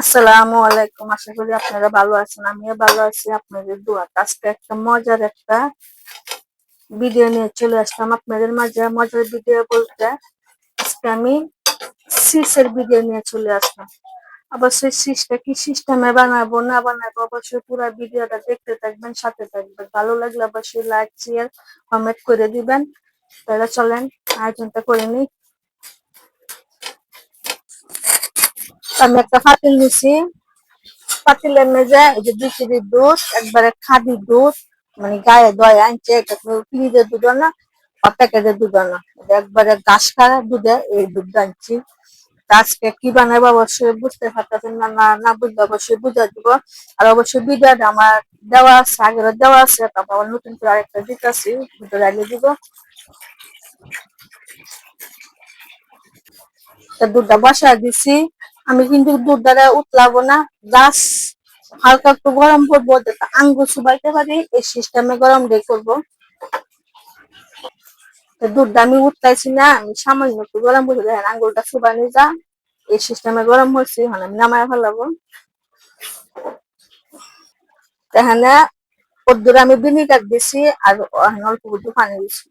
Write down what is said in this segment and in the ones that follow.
আসসালামু আলাইকুম, আশা করি আপনারা ভালো আছেন, আমিও ভালো আছি। আপনাদের দোয়া আজকে একটা মজার একটা ভিডিও নিয়ে চলে আসলাম আপনাদের মাঝে। মজার ভিডিও বলতে আজকে আমি সিসের ভিডিও নিয়ে চলে আসলাম। অবশ্যই সিসটা কি সিস্টেমে বানাবো, না বানাবো, অবশ্যই পুরো ভিডিওটা দেখতে থাকবেন, সাথে থাকবেন। ভালো লাগলে অবশ্যই লাইক শেয়ার কমেন্ট করে দিবেন। তাহলে চলেন, আয়োজনটা করে নিই। আমি একটা পাতিল নিছি। পাতিলের মেজে এই যে দুই দুধ, একবারে খাদি দুধ মানে গায়ে দয়ে, আনছে এটা ফ্রিজের দুধ না বা প্যাকেটের দুধ না একবারে ঘাস খাওয়া দুধে, এই দুধ আনছি। আজকে কি বানাবো অবশ্যই বুঝতে পারতেছেন না না না বুঝলে অবশ্যই বুঝা দিব। আর অবশ্যই ভিডিওটা আমার দেওয়া আছে আগের দেওয়া আছে, তারপর নতুন করে আরেকটা দিতেছি ভিডিও লাগিয়ে দিব। দুধটা বসা দিছি। আমি কিন্তু দুধ দ্বারা উতলাবো না জাস্ট হালকা একটু গরম করব আঙ্গুর সুবাইতে পারি, এই সিস্টেমে গরম দিয়ে করব। দুধটা আমি উঠতাইছি না, আমি সামান্য একটু গরম করে দেখেন আঙ্গুরটা সুবানি যা এই সিস্টেমে গরম হচ্ছে এখন আমি নামায় ফেলাবো। এখানে ওর আমি ভিনিগার দিছি, আর অল্প পানি দিছি।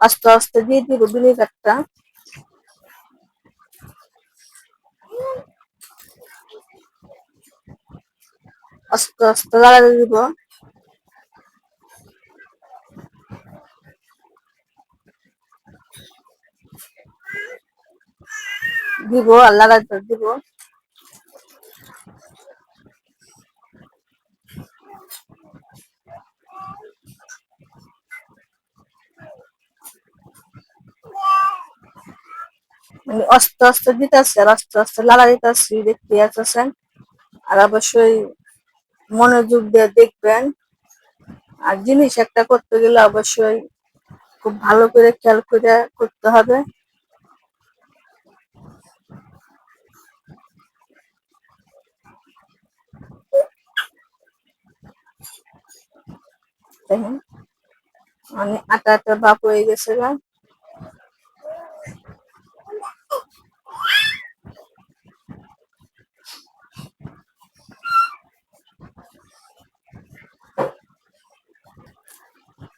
আস্তে আস্তে দিয়ে দিব ভিনিগারটা আস্তে আস্তে লাগাতে দিব। দিব, আর লাগাতে দিব। আস্তে আস্তে দিতেছে, আর আস্তে আস্তে লালা দিতেছি, দেখতে আসছেন আর অবশ্যই মনোযোগ দিয়ে দেখবেন। আর জিনিস একটা করতে গেলে অবশ্যই খুব ভালো করে খেয়াল করে করতে হবে। মানে আটা আটা বাপ হয়ে গেছে গা।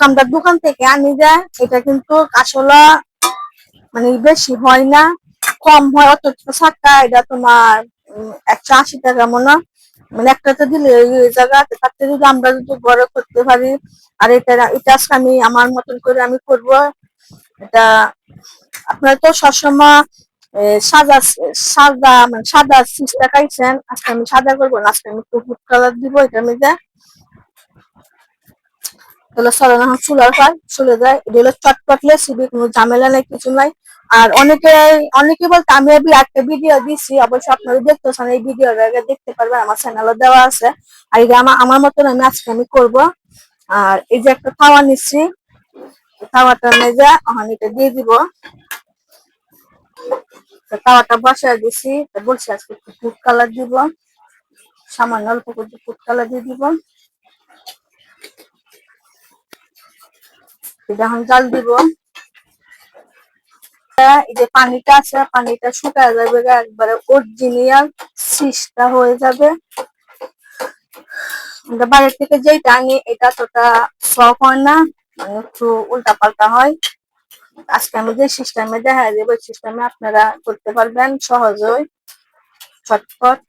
কামদার দোকান থেকে আনি যায়। এটা কিন্তু আসলে মানে বেশি হয় না, কম হয় অত সাতটা এটা তোমার একশো আশি টাকা মনে মানে একটাতে দিলে এই তার যদি আমরা যদি বড় করতে পারি, আর এটা এটা আমি আমার মতন করে আমি করব। এটা আপনারা তো সবসময় সাদা সাদা মানে সাদা সিসটা খাইছেন আজকে আমি সাদা করব না, আজকে আমি একটু ফুড কালার দিব, এটা মধ্যে তাহলে সরানো চুলার পার চলে যায়। এটা হলো চটপট রেসিপি কোনো ঝামেলা নাই, কিছু নাই। আর অনেকে অনেকে বলতে আমি একটা ভিডিও দিছি অবশ্যই আপনারা দেখতেছেন, এই ভিডিওটা দেখতে পারবেন, আমার চ্যানেলে দেওয়া আছে। আর এটা আমার আমার মতন আমি আজকে আমি করব। আর এই যে একটা খাওয়া নিচ্ছি খাওয়াটা মেজা এখন এটা দিয়ে দিব। তাওয়াটা বসায় দিছি বলছি আজকে একটু ফুড কালার দিব। সামান্য অল্প করে ফুড কালার দিয়ে দিব। এখন জল দিব। এই যে পানিটা আছে, পানিটা শুকায় যাবে একবারে অরিজিনাল সিসটা হয়ে যাবে। বাইরের থেকে যেটা আনি এটা তোটা সফট হয় না মানে একটু উল্টা পাল্টা হয়। আজকে আমি যে সিস্টেমে দেখা ওই সিস্টেমে আপনারা করতে পারবেন সহজই। ছটফট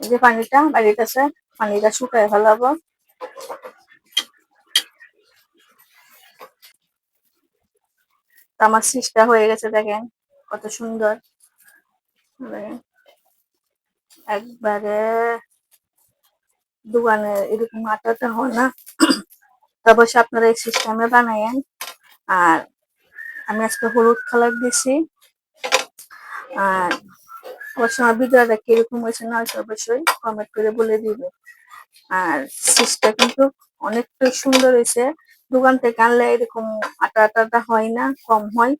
যে পানিটা বাড়িতে আছে পানিটা শুকায় ফেলাবো। আমার সিস্টা হয়ে গেছে দেখেন, কত সুন্দর। একবারে দোকানে এরকম আটাটা হয় না। অবশ্যই আপনারা এই সিস্টেমে বানাইন আর আমি আজকে হলুদ কালার দিছি আর অবশ্যই আমার ভিডিওটা কীরকম হয়েছে না হয়েছে অবশ্যই কমেন্ট করে বলে দিবে। আর সিসটা কিন্তু অনেকটাই সুন্দর হয়েছে। দোকান থেকে আনলে এরকম আটা আটাটা হয় না, কম হয়।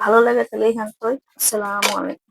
ভালো লাগে তাহলে এখান থেকে আসসালামু আলাইকুম।